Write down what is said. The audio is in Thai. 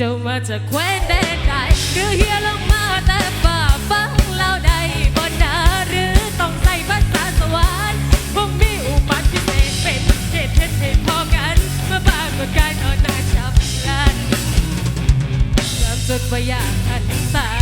จ้ามาจะกแคว้นแดนใดหรือเฮียลงมาแต่ป่าฟังเราใดบนนาหรือต้องใส่ภาษาสวรรค์พวกมีอุปาทิเศษเป็นเขตเทศเทศพอกันเมื่อบ้านเมื่อกายนอนหน้าชับลันความจดประหยัดอันตา